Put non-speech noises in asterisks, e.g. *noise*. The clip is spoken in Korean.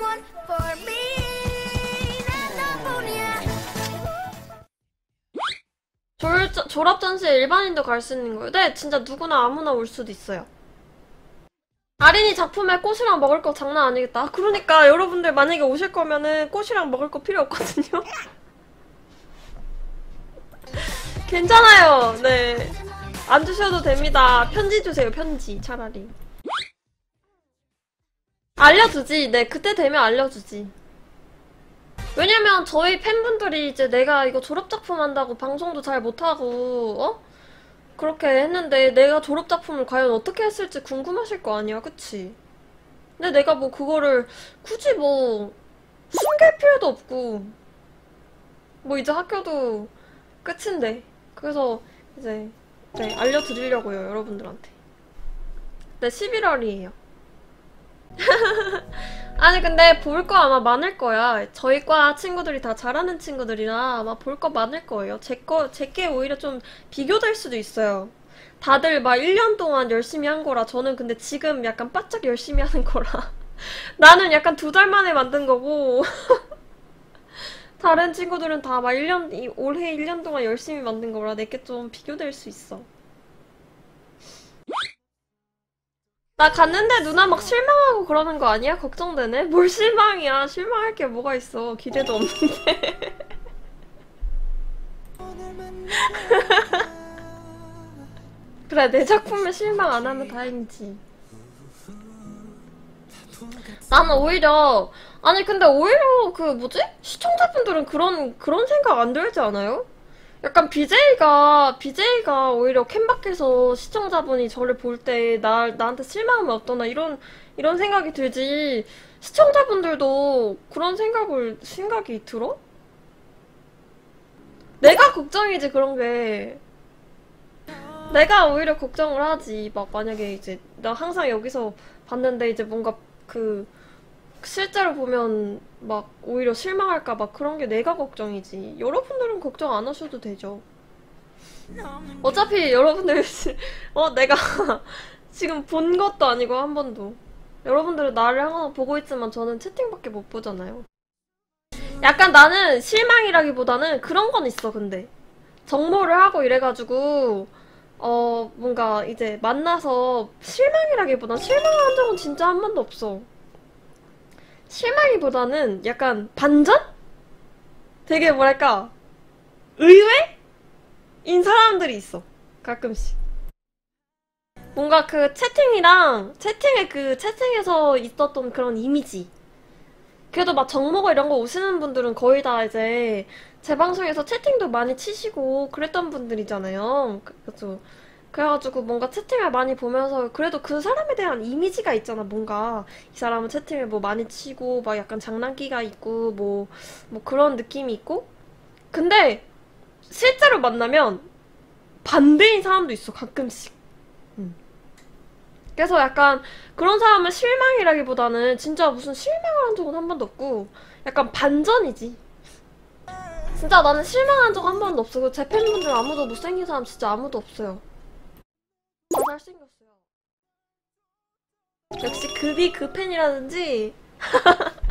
one for me. 졸, 졸업 전시에 일반인도 갈 수 있는 거예요? 네, 진짜 누구나 아무나 올 수도 있어요. 아린이 작품에 꽃이랑 먹을 거 장난 아니겠다. 아, 그러니까 여러분들 만약에 오실 거면은 꽃이랑 먹을 거 필요 없거든요. *laughs* 괜찮아요. 네. 안 주셔도 됩니다. 편지 주세요, 편지. 차라리. 알려주지. 네, 그때 되면 알려주지. 왜냐면 저희 팬분들이 이제 내가 이거 졸업작품 한다고 방송도 잘 못하고, 어? 그렇게 했는데 내가 졸업작품을 과연 어떻게 했을지 궁금하실 거 아니야, 그치? 근데 내가 뭐 그거를 굳이 뭐 숨길 필요도 없고, 뭐 이제 학교도 끝인데. 그래서 이제 네, 알려드리려고요, 여러분들한테. 네, 11월이에요. *laughs* 아니, 근데 볼 거 아마 많을 거야. 저희 과 친구들이 다 잘하는 친구들이라 아마 볼 거 많을 거예요. 제 거, 제게 오히려 좀 비교될 수도 있어요. 다들 막 1년 동안 열심히 한 거라 저는 근데 지금 약간 바짝 열심히 하는 거라. *laughs* 나는 약간 두 달 만에 만든 거고. *laughs* 다른 친구들은 다 막 1년, 이- 올해 1년 동안 열심히 만든 거라 내게 좀 비교될 수 있어. 나 갔는데 누나 막 실망하고 그러는 거 아니야? 걱정되네? 뭘 실망이야. 실망할 게 뭐가 있어. 기대도 없는데. *laughs* 그래, 내 작품에 실망 안 하면 다행이지. 나는 오히려, 아니, 근데 오히려 그 뭐지? 시청자분들은 그런, 그런 생각 안 들지 않아요? 약간 BJ가, BJ가 오히려 캔밖에서 시청자분이 저를 볼 때, 나, 나한테 실망하면 어떠나, 이런, 이런 생각이 들지. 시청자분들도 그런 생각을, 생각이 들어? 내가 걱정이지, 그런 게. 내가 오히려 걱정을 하지. 막, 만약에 이제, 나 항상 여기서 봤는데, 이제 뭔가 그, 실제로 보면 막 오히려 실망할까 봐 그런 게 내가 걱정이지. 여러분들은 걱정 안 하셔도 되죠. 어차피 여러분들 어 내가 *laughs* 지금 본 것도 아니고 한 번도. 여러분들은 나를 항상 보고 있지만 저는 채팅밖에 못 보잖아요. 약간 나는 실망이라기보다는 그런 건 있어 근데 정모를 하고 이래가지고 어 뭔가 이제 만나서 실망이라기보단 실망한 적은 진짜 한 번도 없어. 실망이보다는 약간 반전? 되게 뭐랄까 의외 인 사람들이 있어 가끔씩. 뭔가 그 채팅이랑 채팅에 그 채팅에서 있었던 그런 이미지. 그래도 막 정모고 이런 거 오시는 분들은 거의 다 이제 제 방송에서 채팅도 많이 치시고 그랬던 분들이잖아요. 그래서 그래가지고 뭔가 채팅을 많이 보면서 그래도 그 사람에 대한 이미지가 있잖아 뭔가. 이 사람은 채팅을 뭐 많이 치고 막 약간 장난기가 있고 뭐뭐 그런 느낌이 있고. 근데 실제로 만나면 반대인 사람도 있어 가끔씩. 음. 그래서 약간 그런 사람은 실망이라기보다는 진짜 무슨 실망을 한 적은 한 번도 없고 약간 반전이지. 진짜 나는 실망한 적 한 번도 없어. 제 팬분들 아무도 못생긴 사람 진짜 아무도 없어요. 다 잘생겼어요. 역시 급이 급팬이라든지 *laughs*